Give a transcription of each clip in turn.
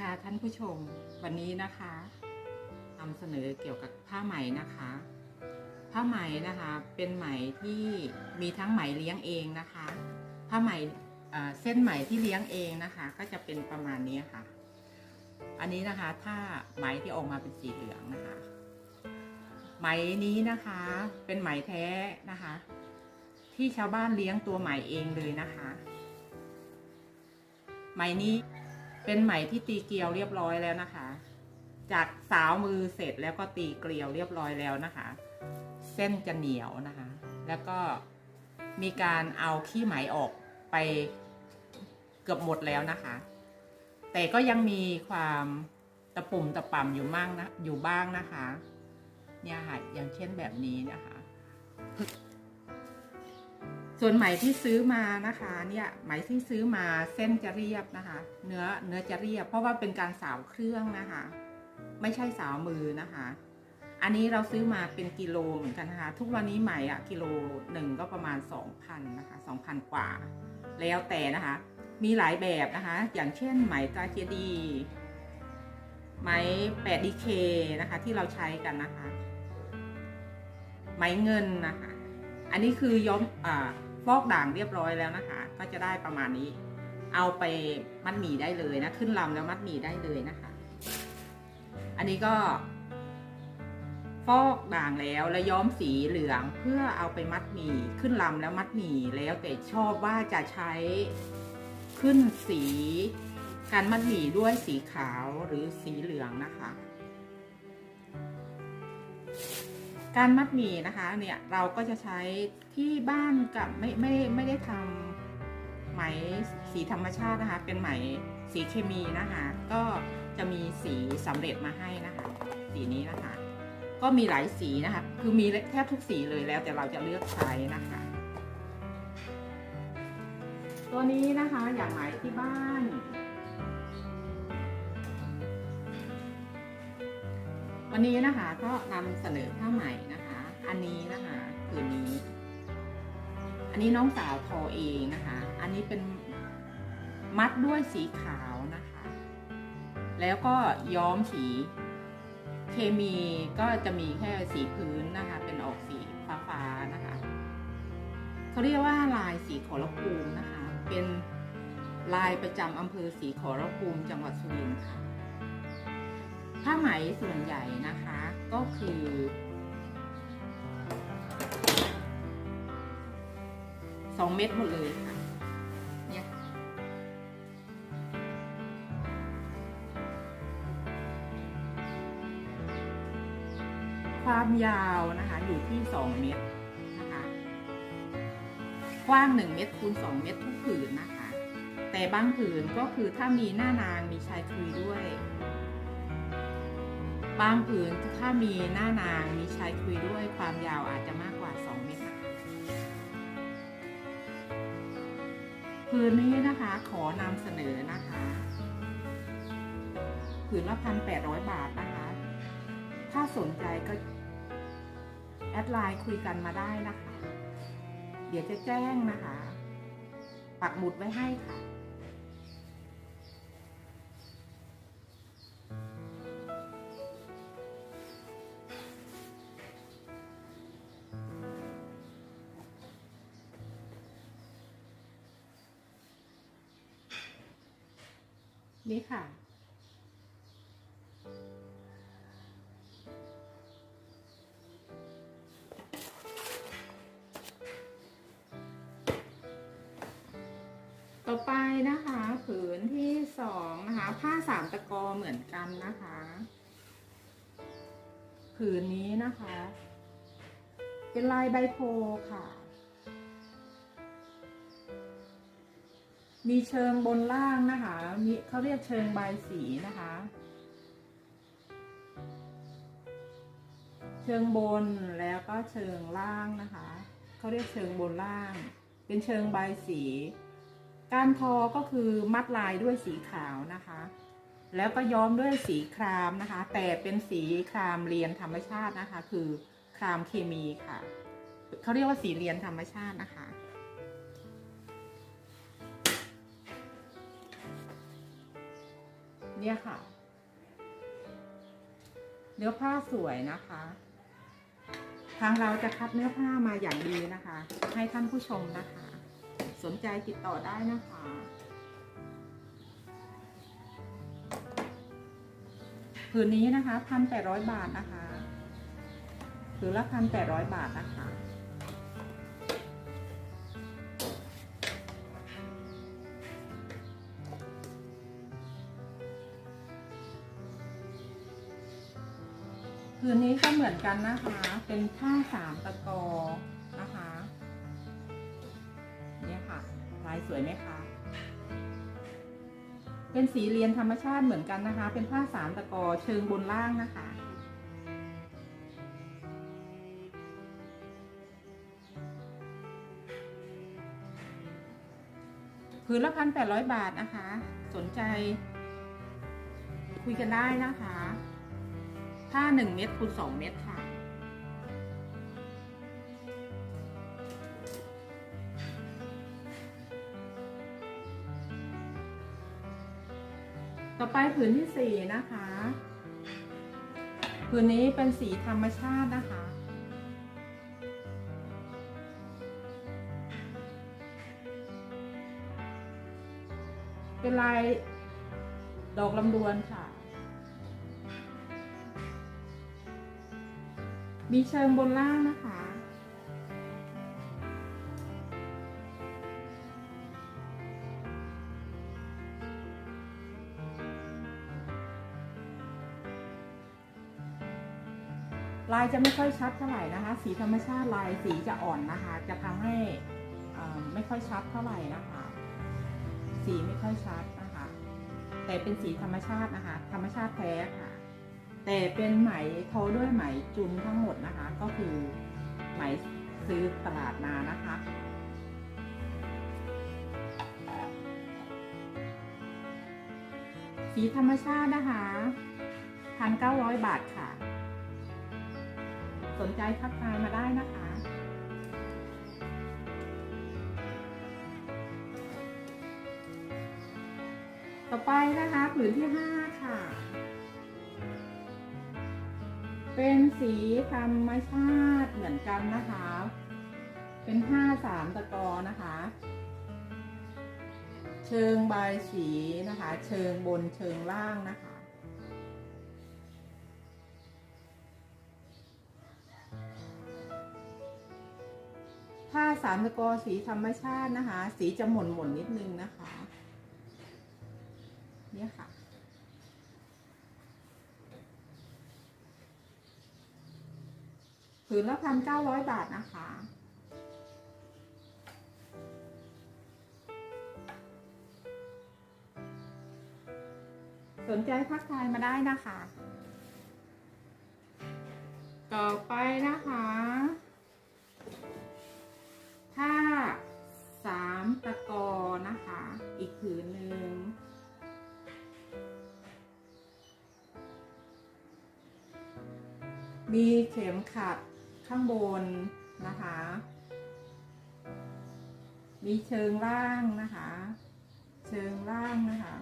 ค่ะท่านผู้ชมวันนี้นะคะนำเสนอเกี่ยวกับผ้าไหมนะคะ ผ้าไหมนะคะเป็นไหมที่มีทั้งไหมเลี้ยงเองนะคะ ผ้าไหมเส้นไหมที่เลี้ยงเองนะคะ ก็จะเป็นประมาณนี้ค่ะ อันนี้นะคะถ้าไหมที่ออกมาเป็นสีเหลืองนะคะ ไหมนี้นะคะเป็นไหมแท้นะคะ ที่ชาวบ้านเลี้ยงตัวไหมเองเลยนะคะ ไหมนี้ เป็นไหมที่ตีเกลียวเรียบร้อยแล้วนะคะ จากสาวมือเสร็จแล้วก็ตีเกลียวเรียบร้อยแล้วนะคะ เส้นจะเหนียวนะคะ แล้วก็มีการเอาขี้ไหมออกไปเกือบหมดแล้วนะคะ แต่ก็ยังมีความตะปุ่มตะป่ำอยู่มั่งนะอยู่บ้างนะคะ เนี่ยค่ะอย่างเช่นแบบนี้นะคะ ส่วนไหมที่ซื้อมานะคะเนี่ยไหมที่ซื้อมาเส้นจะเรียบนะคะ เนื้อเนื้อจะเรียบ เพราะว่าเป็นการสาวเครื่องนะคะ ไม่ใช่สาวมือนะคะ อันนี้เราซื้อมาเป็นกิโลเหมือนกันนะคะ ทุกวันนี้ไหมอะกิโลหนึ่งก็ประมาณ2,000นะคะ2,000 กว่า แล้วแต่นะคะ มีหลายแบบนะคะ อย่างเช่นไหมตาเจดีย์ไหม 8DK นะคะที่เราใช้กันนะคะ ไหมเงินนะคะ อันนี้คือย้อมอ่า ฟอกด่างเรียบร้อยแล้วนะคะ ก็จะได้ประมาณนี้ เอาไปมัดหมี่ได้เลยนะ ขึ้นลำแล้วมัดหมี่ได้เลยนะคะ อันนี้ก็ฟอกด่างแล้วแล้วย้อมสีเหลืองเพื่อเอาไปมัดหมี่ขึ้นลำแล้วมัดหมี่แล้วแต่ชอบว่าจะใช้ขึ้นสีการมัดหมี่ด้วยสีขาวหรือสีเหลืองนะคะ การมัดหมี่นะคะเนี่ยเราก็จะใช้ที่บ้านกับไม่ไม่ไม่ได้ทำไหมสีธรรมชาตินะคะ เป็นไหมสีเคมีนะคะ ก็จะมีสีสำเร็จมาให้นะคะ สีนี้นะคะ ก็มีหลายสีนะคะ คือมีแทบทุกสีเลยแล้วแต่เราจะเลือกใช้นะคะ ตัวนี้นะคะอย่างไหมที่บ้าน วันนี้นะคะก็นำเสนอผ้าไหม่นะคะ อันนี้นะคะผืนนี้ อันนี้น้องสาวทอเองนะคะ อันนี้เป็นมัดด้วยสีขาวนะคะ แล้วก็ย้อมสีเคมีก็จะมีแค่สีพื้นนะคะ เป็นออกสีฟ้าๆนะคะเขาเรียกว่าลายสีขอรภูมินะคะ เป็นลายประจำอำเภอสีขอรภูมิจังหวัดสุรินทร์ค่ะ ผ้าไหมส่วนใหญ่นะคะก็คือ สองเม็ดหมดเลยค่ะเนี่ยความยาวนะคะอยู่ที่สองเมตรนะคะกว้างหนึ่งเมตรคูณสองเมตรทุกผืนนะคะ แต่บางผืนก็คือถ้ามีหน้านางมีชายคุยด้วย บางผืนถ้ามีหน้านางมีชายคุยด้วยความยาวอาจจะมากกว่า 2 เมตรนะคะผืนนี้นะคะขอนำเสนอนะคะผืนละพันแปดร้อยบาทนะคะ ถ้าสนใจก็ แอดไลน์คุยกันมาได้นะคะ เดี๋ยวจะแจ้งนะคะ ปักหมุดไว้ให้ค่ะ นี่ค่ะ ต่อไปนะคะผืนที่สองนะคะ ผ้าสามตะกอเหมือนกันนะคะ ผืนนี้นะคะ เป็นลายใบโพค่ะ มีเชิงบนล่างนะคะมีเขาเรียกเชิงใบสีนะคะ เชิงบนแล้วก็เชิงล่างนะคะเขาเรียกเชิงบนล่าง เป็นเชิงใบสีการทอก็คือมัดลายด้วยสีขาวนะคะ แล้วก็ย้อมด้วยสีครามนะคะ แต่เป็นสีครามเรียนธรรมชาตินะคะ คือครามเคมีค่ะเขาเรียกว่าสีเรียนธรรมชาตินะคะ เนี่ยค่ะ เนื้อผ้าสวยนะคะ ทางเราจะคัดเนื้อผ้ามาอย่างดีนะคะ ให้ท่านผู้ชมนะคะ สนใจติดต่อได้นะคะผืนนี้นะคะพันแปดร้อยบาทนะคะผืนละพันแปดร้อยบาทนะคะ ผืนนี้ก็เหมือนกันนะคะ เป็นผ้าสามตะกอนะคะเนี่ยค่ะลายสวยไหมคะเป็นสีเรียนธรรมชาติเหมือนกันนะคะ เป็นผ้าสามตะกอเชิงบนล่างนะคะ ผืนละพันแปดร้อยบาทนะคะ สนใจคุยกันได้นะคะ ผ้าหนึ่งเม็ดคูณสองเม็ดค่ะ ต่อไปผืนที่สี่นะคะ ผืนนี้เป็นสีธรรมชาตินะคะเป็นลายดอกลำดวนค่ะ มีเชิงบนล่างนะคะ ลายจะไม่ค่อยชัดเท่าไหร่นะคะ สีธรรมชาติลายสีจะอ่อนนะคะ จะทำให้ไม่ค่อยชัดเท่าไหร่นะคะ สีไม่ค่อยชัดนะคะ แต่เป็นสีธรรมชาตินะคะ ธรรมชาติแท้ค่ะ แต่เป็นไหมทอด้วยไหมจุนทั้งหมดนะคะ ก็คือไหมซื้อตลาดมานะคะสีธรรมชาตินะคะพันเก้าร้อยบาทค่ะ สนใจทักทายมาได้นะคะ ต่อไปนะคะผืนที่ห้าค่ะ เป็นสีธรรมชาติเหมือนกันนะคะ เป็นผ้าสามตะกอนะคะ เชิงใบสีนะคะ เชิงบนเชิงล่างนะคะ ผ้าสามตะกอสีธรรมชาตินะคะ สีจะหม่นหม่นนิดนึงนะคะ เนี่ยค่ะ ผื นละพันเก้าร้อยบาทนะคะ สนใจทักทายมาได้นะคะ ต่อไปนะคะ ถ้าสามตะกอนะคะ อีกผืนหนึ่งมีเข็มขัด ข้างบนนะคะ มีเชิงล่างนะคะ เชิงล่างนะคะ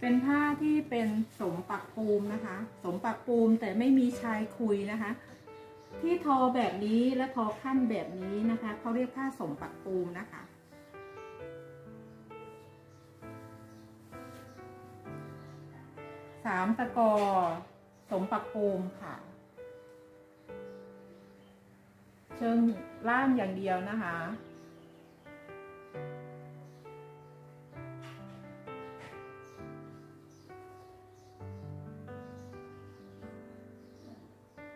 เป็นผ้าที่เป็นสมปักปูมนะคะ สมปักปูมแต่ไม่มีชายคุยนะคะ ที่ทอแบบนี้และทอขั้นแบบนี้นะคะเขาเรียกผ้าสมปักปูมนะคะสามตะกอ สมปักปูมค่ะ เชิงล่างอย่างเดียวนะคะ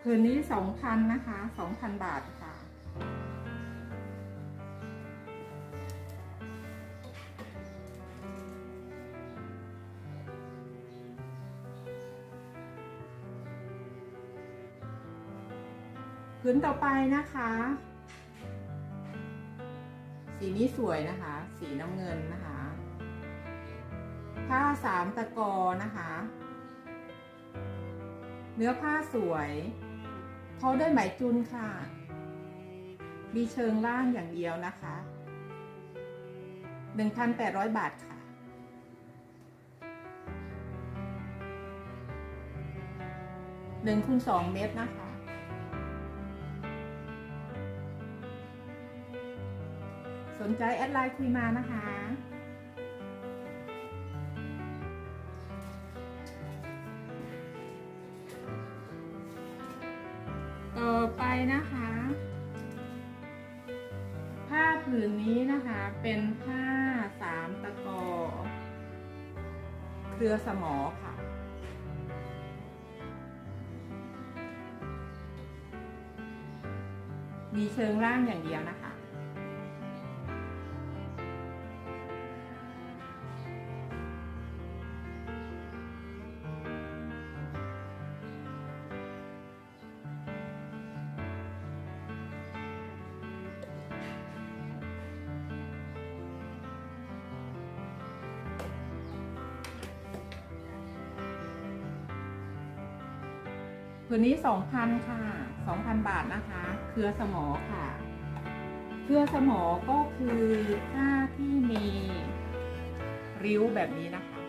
คืนนี้สองพันนะคะสองพันบาท พื้นต่อไปนะคะ สีนี้สวยนะคะ สีน้ำเงินนะคะ ผ้าสามตะกอนะคะ เนื้อผ้าสวยเขาด้วยไหมจุนค่ะ มีเชิงล่างอย่างเดียวนะคะ1,800 บาทค่ะหนึ่งคูณงเมตรนะคะ สนใจแอดไลน์คุยมานะคะ ต่อไปนะคะ ผ้าผืนนี้นะคะเป็นผ้าสามตะกอ เครือสมอค่ะมีเชิงล่างอย่างเดียวนะคะ นี้สองพันค่ะสองพันบาทนะคะ เครือสมอค่ะ เครือสมอก็คือผ้าที่มีริ้วแบบนี้นะคะ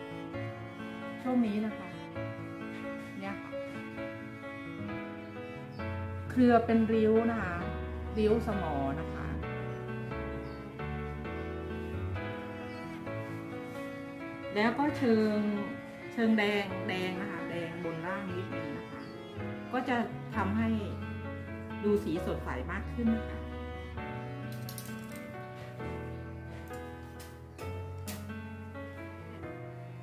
ช่วงนี้นะคะ เนี่ยค่ะ เครือเป็นริ้วนะคะ ริ้วสมอนะคะ แล้วก็เชิงเชิงแดงแดงนะคะ แดงบนล่างนิดนึง ก็จะทำให้ดูสีสดใสมากขึ้นนะคะ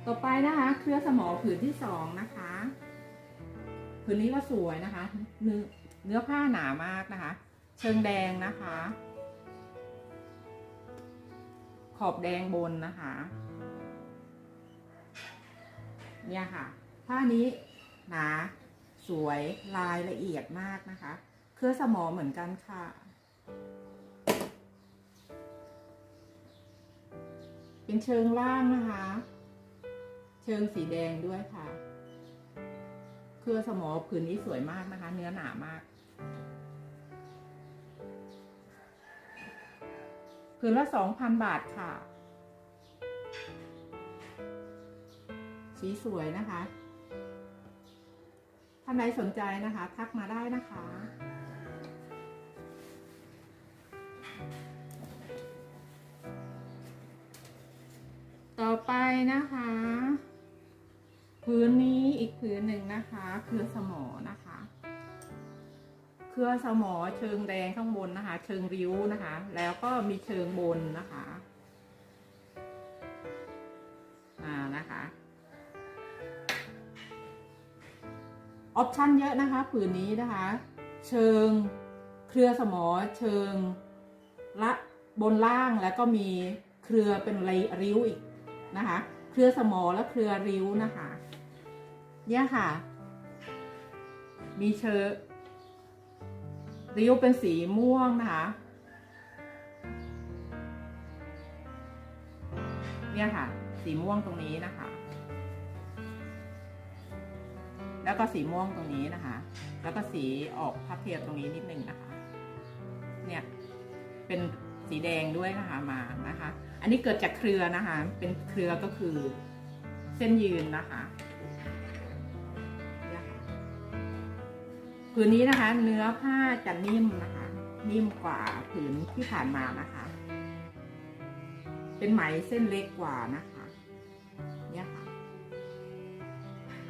ต่อไปนะคะ เครือสมอผืนที่สองนะคะ ผืนนี้ก็สวยนะคะ เนื้อเนื้อผ้าหนามากนะคะ เชิงแดงนะคะ ขอบแดงบนนะคะ เนี่ยค่ะ ผ้านี้หนา สวยลายละเอียดมากนะคะ เครือสมอเหมือนกันค่ะ เป็นเชิงล่างนะคะ เชิงสีแดงด้วยค่ะ เครือสมอผืนนี้สวยมากนะคะ เนื้อหนามากผืนละสองพันบาทค่ะ สีสวยนะคะ ท่านใดสนใจนะคะ ทักมาได้นะคะต่อไปนะคะ พื้นนี้อีกพื้นหนึ่งนะคะเครือสมอนะคะเครือสมอเชิงแดงข้างบนนะคะ เชิงริ้วนะคะ แล้วก็มีเชิงบนนะคะ ออปชั่นเยอะนะคะผืนนี้นะคะ เชิงเครือสมอเชิงละบนล่างแล้วก็มีเครือเป็นริ้วอีกนะคะ เครือสมอและเครือริ้วนะคะ เนี่ยค่ะ มีเชิงริ้วเป็นสีม่วงนะคะ เนี่ยค่ะ สีม่วงตรงนี้นะคะ แล้วก็สีม่วงตรงนี้นะคะ แล้วก็สีออกพับเทียบตรงนี้นิดนึงนะคะ เนี่ยเป็นสีแดงด้วยนะคะมานะคะ อันนี้เกิดจากเครือนะคะ เป็นเครือก็คือเส้นยืนนะคะเนี่ยค่ะผืนนี้นะคะ เนื้อผ้าจะนิ่มนะคะ นิ่มกว่าผืนที่ผ่านมานะคะ เป็นไหมเส้นเล็กกว่านะคะ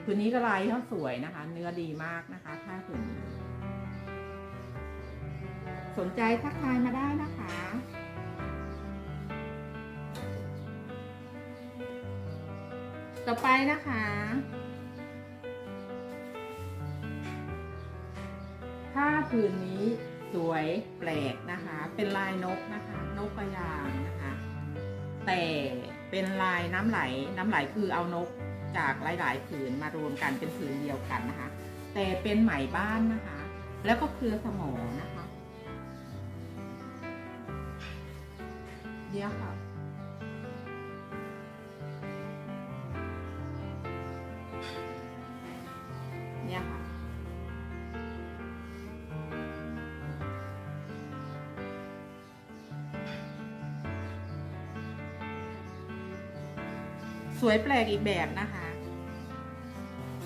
ผืนนี้ก็ลายเขาสวยนะคะ เนื้อดีมากนะคะผ้าผืนนี้สนใจทักทายมาได้นะคะต่อไปนะคะ ผ้าผืนนี้สวยแปลกนะคะ เป็นลายนกนะคะ นกกระยางนะคะ แต่เป็นลายน้ำไหล น้ำไหลคือเอานก จากหลายๆผืนมารวมกันเป็นผืนเดียวกันนะคะ แต่เป็นไหมบ้านนะคะ แล้วก็เครือสมอนะคะเนี่ยค่ะ สวยแปลกอีกแบบนะคะ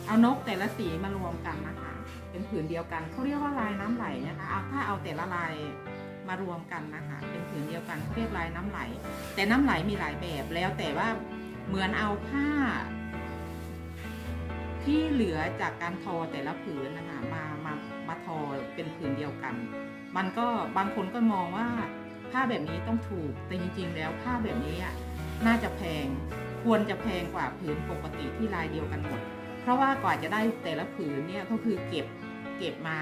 เอานกแต่ละสีมารวมกันนะคะ เป็นผืนเดียวกันเขาเรียกว่าลายน้ำไหลนะคะ เอาถ้าเอาแต่ละลายมารวมกันนะคะ เป็นผืนเดียวกันเขาเรียกลายน้ำไหล แต่น้ำไหลมีหลายแบบแล้วแต่ว่าเหมือนเอาผ้า ที่เหลือจากการทอแต่ละผืนนะคะมามามาทอเป็นผืนเดียวกัน มันก็บางคนก็มองว่าผ้าแบบนี้ต้องถูกแต่จริงๆ แล้วผ้าแบบนี้อะน่าจะแพง ควรจะแพงกว่าผืนปกติที่ลายเดียวกันหมด เพราะว่ากว่าจะได้แต่ละผืนเนี่ยก็คือเก็บเก็บมา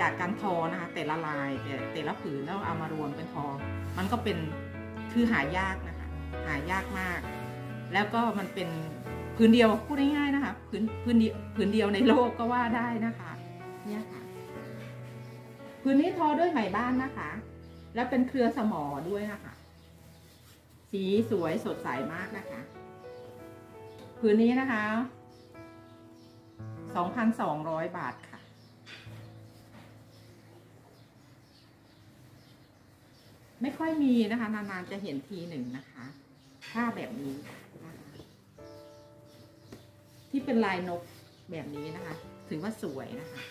จากการทอนะคะ แต่ละลายแต่แต่ละผืนแล้วเอามารวมเป็นทอ มันก็เป็นคือหายากนะคะ หายากมาก แล้วก็มันเป็นพื้นเดียวพูดง่ายๆนะคะพื้นพื้นเดียวพื้นเดียวในโลกก็ว่าได้นะคะเนี่ยค่ะพื้นนี้ทอด้วยไหมบ้านนะคะ แล้วเป็นเครือสมอด้วยนะคะ สีสวยสดใสมากนะคะ พื้นนี้นะคะ 2,200 บาทค่ะ ไม่ค่อยมีนะคะ นานๆจะเห็นทีหนึ่งนะคะ ผ้าแบบนี้นะคะที่เป็นลายนกแบบนี้นะคะ ถือว่าสวยนะคะ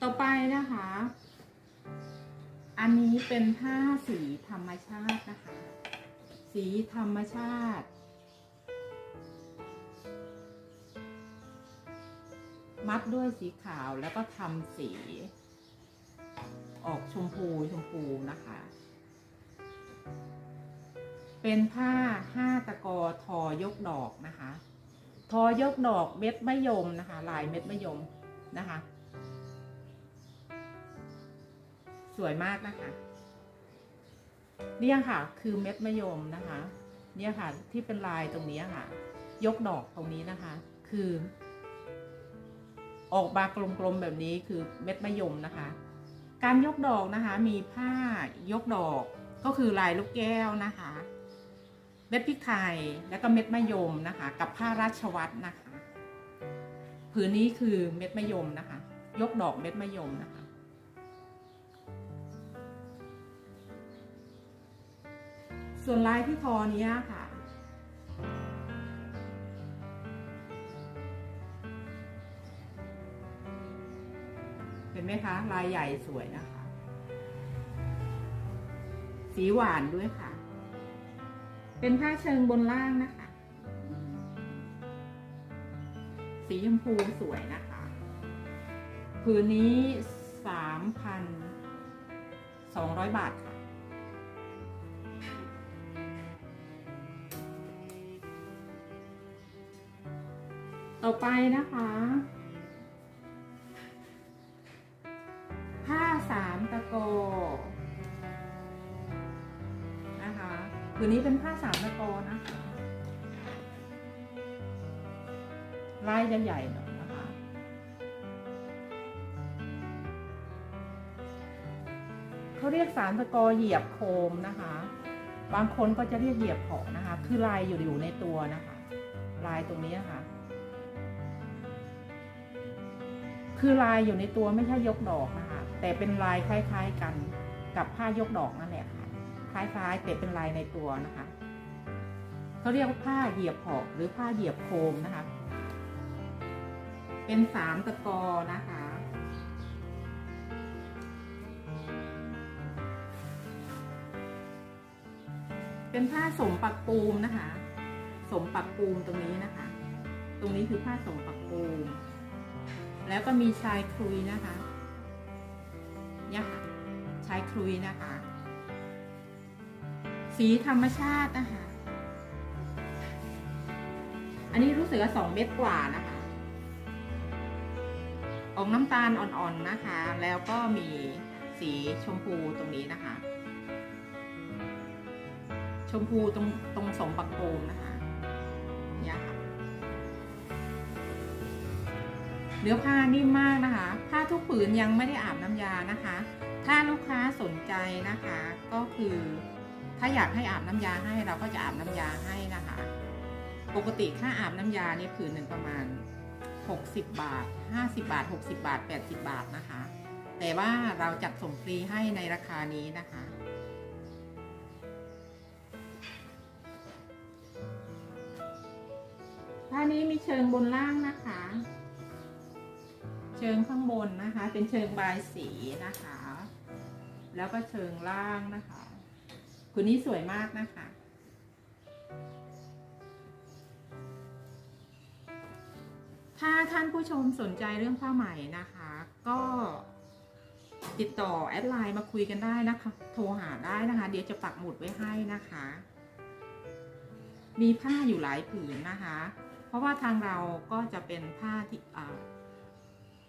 ต่อไปนะคะ อันนี้เป็นผ้าสีธรรมชาตินะคะ สีธรรมชาติ มัดด้วยสีขาวแล้วก็ทำสี ออกชมพูชมพูนะคะ เป็นผ้าห้าตะกอทอยกดอกนะคะ ทอยกดอกเม็ดมะยมนะคะ ลายเม็ดมะยมนะคะ สวยมากนะคะ เนี่ยค่ะ คือเม็ดมะยมนะคะ เนี่ยค่ะที่เป็นลายตรงนี้ค่ะ ยกดอกตรงนี้นะคะ คือ ออกมากลมๆแบบนี้คือเม็ดมะยมนะคะ การยกดอกนะคะ มีผ้ายกดอกก็คือลายลูกแก้วนะคะ เม็ดพริกไทยแล้วก็เม็ดมะยมนะคะ กับผ้าราชวัตรนะคะ ผืนนี้คือเม็ดมะยมนะคะ ยกดอกเม็ดมะยมนะคะ ส่วนลายที่ทอนี้ค่ะ เห็นไหมคะ ลายใหญ่สวยนะคะ สีหวานด้วยค่ะ เป็นผ้าเชิงบนล่างนะคะ สีชมพูสวยนะคะ ผืนนี้สามพันสองร้อยบาท ต่อไปนะคะ ผ้าสามตะโกนะคะผืนนี้เป็นผ้าสามตะโกนะคะลายจะใหญ่หน่อยนะคะ เขาเรียกสามตะกอเหยียบโคมนะคะ บางคนก็จะเรียกเหยียบเผาะนะคะ คือลายอยู่อยู่ในตัวนะคะ ลายตรงนี้ค่ะ คือลายอยู่ในตัวไม่ใช่ยกดอกนะคะแต่เป็นลายคล้าย ๆกันกับผ้ายกดอกนั่นแหละค่ะ คล้ายๆแต่เป็นลายในตัวนะคะเขาเรียกว่าผ้าเหยียบเผาะหรือผ้าเหยียบโคมนะคะ เป็นสามตะกอนะคะเป็นผ้าสมปักปูมนะคะ สมปักปูมตรงนี้นะคะ ตรงนี้คือผ้าสมปักปูม แล้วก็มีชายคลุยนะคะเนี่ยค่ะชายคลุยนะคะ สีธรรมชาตินะคะอันนี้รู้สึกว่าสองเม็ดกว่านะคะ ออกน้ำตาลอ่อนๆนะคะ แล้วก็มีสีชมพูตรงนี้นะคะ ชมพูตรงตรงสมปักโกมนะคะ เนื้อผ้านิ่มมากนะคะ ผ้าทุกผืนยังไม่ได้อาบน้ำยานะคะ ถ้าลูกค้าสนใจนะคะก็คือ ถ้าอยากให้อาบน้ำยาให้เราก็จะอาบน้ำยาให้นะคะ ปกติค่าอาบน้ำยาเนี่ยผืนหนึ่งประมาณ 60 บาท 50 บาท 60 บาท 80 บาทนะคะ แต่ว่าเราจัดส่งฟรีให้ในราคานี้นะคะผ้านี้มีเชิงบนล่างนะคะ ชิงข้างบนนะคะ เป็นเชิงบายสีนะคะ แล้วก็เชิงล่างนะคะคุณนี้สวยมากนะคะ ถ้าท่านผู้ชมสนใจเรื่องผ้าไหมนะคะ ก็ติดต่อแอดไลน์มาคุยกันได้นะคะ โทรหาได้นะคะ เดี๋ยวจะปักหมุดไว้ให้นะคะ มีผ้าอยู่หลายผืนนะคะ เพราะว่าทางเราก็จะเป็นผ้าที่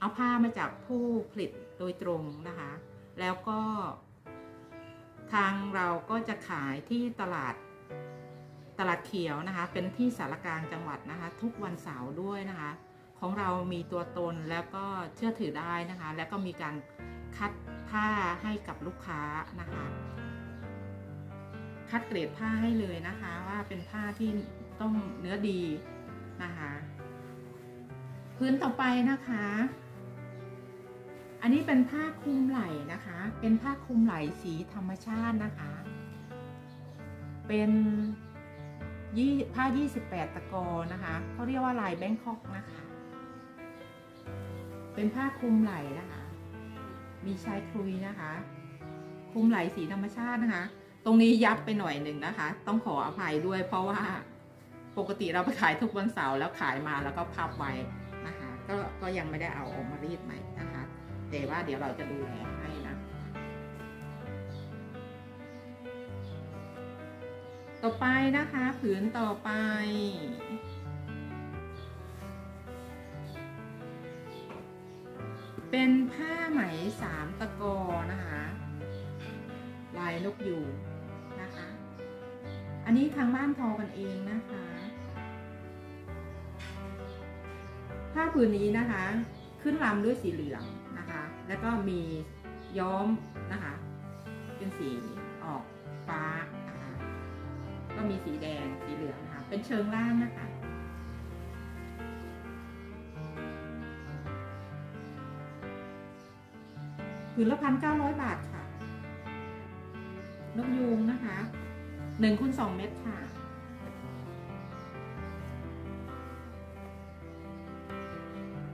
เอาผ้ามาจากผู้ผลิตโดยตรงนะคะ แล้วก็ ทางเราก็จะขายที่ตลาดตลาดเขียวนะคะ เป็นที่สารกลางจังหวัดนะคะ ทุกวันเสาร์ด้วยนะคะ ของเรามีตัวตนแล้วก็เชื่อถือได้นะคะ แล้วก็มีการคัดผ้าให้กับลูกค้านะคะ คัดเกรดผ้าให้เลยนะคะ ว่าเป็นผ้าที่ต้องเนื้อดีนะคะ พื้นต่อไปนะคะ อันนี้เป็นผ้าคลุมไหล่นะคะ เป็นผ้าคลุมไหล่สีธรรมชาตินะคะ เป็นยี่ผ้า 28 ตะกอนะคะเขาเรียกว่าลายแบงคอกนะคะ เป็นผ้าคลุมไหล่นะคะ มีชายคลุยนะคะ คลุมไหล่สีธรรมชาตินะคะ ตรงนี้ยับไปหน่อยหนึ่งนะคะ ต้องขออภัยด้วยเพราะว่าปกติเราไปขายทุกวันเสาร์แล้วขายมาแล้วก็พับไว้นะคะ ก็ก็ยังไม่ได้เอาออกมารีดใหม่นะคะ แต่ว่าเดี๋ยวเราจะดูแลให้นะต่อไปนะคะผืนต่อไป เป็นผ้าไหมสามตะกอนะคะ ลายนกยูงนะคะ อันนี้ทางบ้านทอกันเองนะคะผ้าผืนนี้นะคะ ขึ้นลำด้วยสีเหลือง แล้วก็มีย้อมนะคะ เป็นสีออกฟ้านะคะก็มีสีแดงสีเหลืองนะคะเป็นเชิงล่างนะคะผืนละพันเก้าร้อยบาทค่ะนกยูงนะคะหนึ่งคูณสองเม็ดค่ะ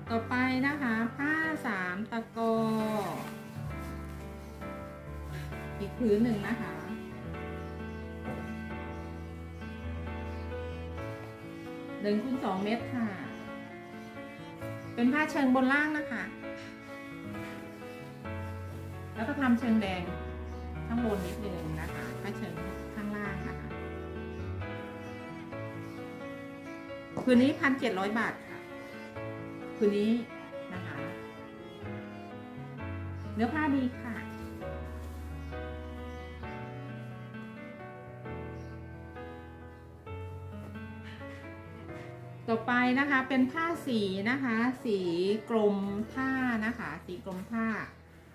ต่อไปนะคะผ้า สามตะกอ อีกผืนหนึ่งนะคะ หนึ่งคูณสองเม็ดค่ะ เป็นผ้าเชิงบนล่างนะคะ แล้วก็ทำเชิงแดงข้างบนนิดนึงนะคะผ้าเชิงข้างล่างนะคะคืนนี้พันเจ็ดร้อยบาทค่ะคืนนี้ นื้อผ้าดีค่ะ ต่อไปนะคะเป็นผ้าสีนะคะ สีกลมผ้านะคะ สีกลมผ้า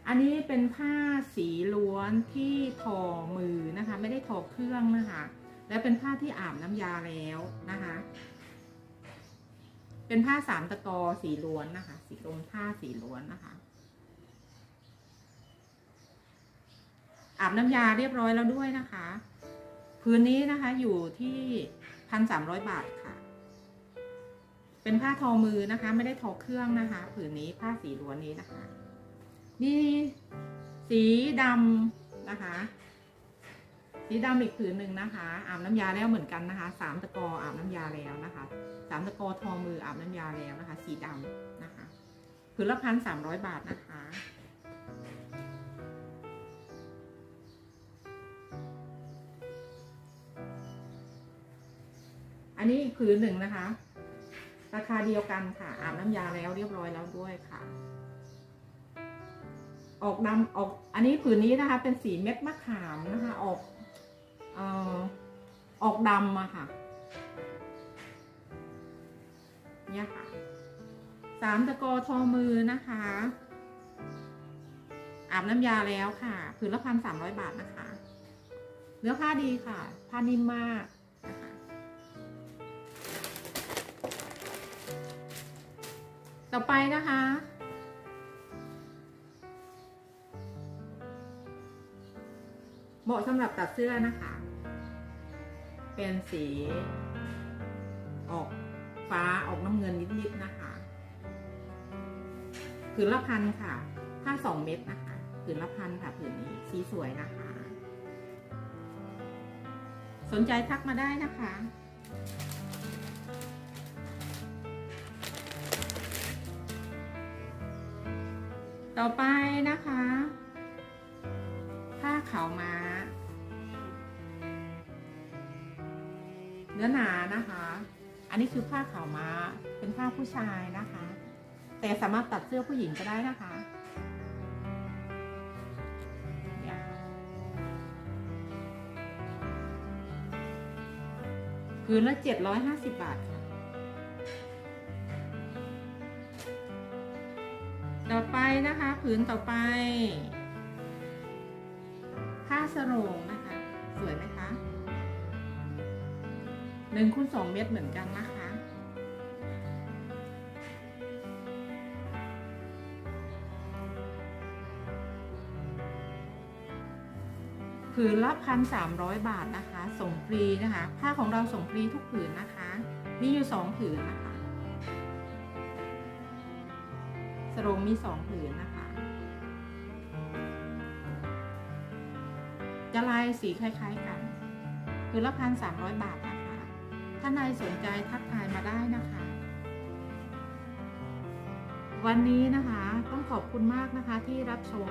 อันนี้เป็นผ้าสีล้วนที่ทอมือนะคะ ไม่ได้ทอเครื่องนะคะ และเป็นผ้าที่อาบน้ำยาแล้วนะคะ เป็นผ้าสามตะกอสีล้วนนะคะ สีกลมผ้าสีล้วนนะคะ อาบน้ำยาเรียบร้อยแล้วด้วยนะคะ พื้นนี้นะคะอยู่ที่พันสามร้อยบาทค่ะ เป็นผ้าทอมือนะคะ ไม่ได้ทอเครื่องนะคะ ผืนนี้ผ้าสีล้วนนี้นะคะ นี่สีดำนะคะ สีดำอีกผืนหนึ่งนะคะ อาบน้ำยาแล้วเหมือนกันนะคะสามตะกออาบน้ำยาแล้วนะคะสามตะกอทอมืออาบน้ำยาแล้วนะคะ สีดำนะคะผืนละพันสามร้อยบาทนะคะ นนี้ผืนหนึ่งนะคะ ราคาเดียวกันค่ะ อาบน้ำยาแล้วเรียบร้อยแล้วด้วยค่ะ ออกดำออก อันนี้ผืนนี้นะคะ เป็นสีเม็ดมะขามนะคะ ออกเอ่อออกดำอะค่ะเนี่ยค่ะสามตะกอทอมือนะคะ อาบน้ำยาแล้วค่ะ ผืนละพันสามร้อยบาทนะคะ เนื้อผ้าดีค่ะ ผ้านิ่มมาก ต่อไปนะคะ เหมาะสำหรับตัดเสื้อนะคะ เป็นสีออกฟ้าออกน้ำเงินนิดๆนะคะผืนละพันค่ะผ้าสองเม็ดนะคะผืนละพันค่ะผืนนี้ สีสวยนะคะ สนใจทักมาได้นะคะ ต่อไปนะคะ ผ้าขาวม้า เนื้อหนานะคะ อันนี้คือผ้าขาวม้า เป็นผ้าผู้ชายนะคะ แต่สามารถตัดเสื้อผู้หญิงก็ได้นะคะเนี่ยผืนละเจ็ดร้อยห้าสิบบาท ผืนต่อไป ผ้าสโรงนะคะ สวยไหมคะหนึ่งคูณสองเมตรเหมือนกันนะคะ ผืนละพันสามร้อยบาทนะคะ ส่งฟรีนะคะ ผ้าของเราส่งฟรีทุกผืนนะคะ มีอยู่สองผืนนะคะสโรงมีสองผืนนะคะ จะลายสีคล้ายๆกันผืนละพันสามร้อยบาทนะคะ ถ้านายสนใจทักทายมาได้นะคะ วันนี้นะคะต้องขอบคุณมากนะคะที่รับชม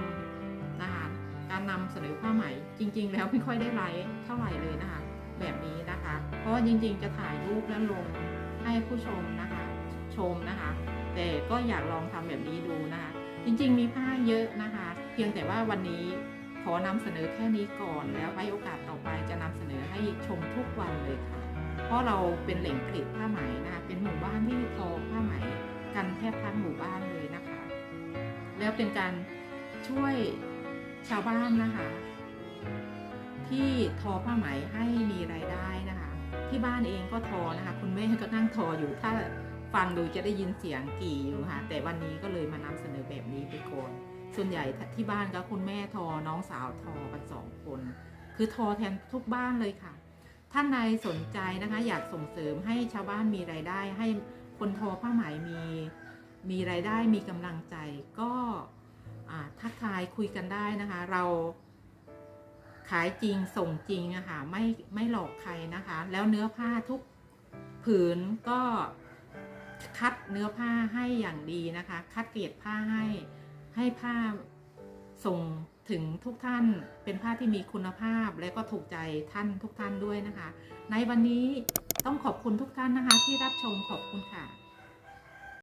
นะคะการนำเสนอผ้าไหมจริง ๆ แล้วไม่ค่อยได้ไลฟ์เท่าไหร่เลยนะคะ แบบนี้นะคะ เพราะว่าจริงๆจะถ่ายรูปแล้วลงให้ผู้ชมนะคะ ชมนะคะ แต่ก็อยากลองทำแบบนี้ดูนะคะ จริง ๆ มีผ้าเยอะนะคะ เพียงแต่ว่าวันนี้ ขอนำเสนอแค่นี้ก่อน แล้วไว้โอกาสต่อไปจะนำเสนอให้ชมทุกวันเลยค่ะ เพราะเราเป็นแหล่งผลิตผ้าไหมนะคะเป็นหมู่บ้านที่ทอผ้าไหม กันแทบทั้งหมู่บ้านเลยนะคะ แล้วเป็นการช่วยชาวบ้านนะคะ ที่ทอผ้าไหมให้มีรายได้นะคะ ที่บ้านเองก็ทอนะคะ คุณแม่ก็นั่งทออยู่ถ้าฟังดูจะได้ยินเสียงกี่อยู่ค่ะ แต่วันนี้ก็เลยมานำเสนอแบบนี้ไปก่อน ส่วนใหญ่ที่บ้านก็คุณแม่ทอน้องสาวทอกันสองคน คือทอแทนทุกบ้านเลยค่ะ ท่านใดสนใจนะคะ อยากส่งเสริมให้ชาวบ้านมีรายได้ ให้คนทอผ้าไหมมีมีรายได้มีกำลังใจก็ทักทายคุยกันได้นะคะ เราขายจริงส่งจริงอะค่ะไม่ไม่หลอกใครนะคะ แล้วเนื้อผ้าทุกผืนก็คัดเนื้อผ้าให้อย่างดีนะคะ คัดเกรดผ้าให้ ให้ผ้าส่งถึงทุกท่านเป็นผ้าที่มีคุณภาพและก็ถูกใจท่านทุกท่านด้วยนะคะ ในวันนี้ต้องขอบคุณทุกท่านนะคะที่รับชมขอบคุณค่ะ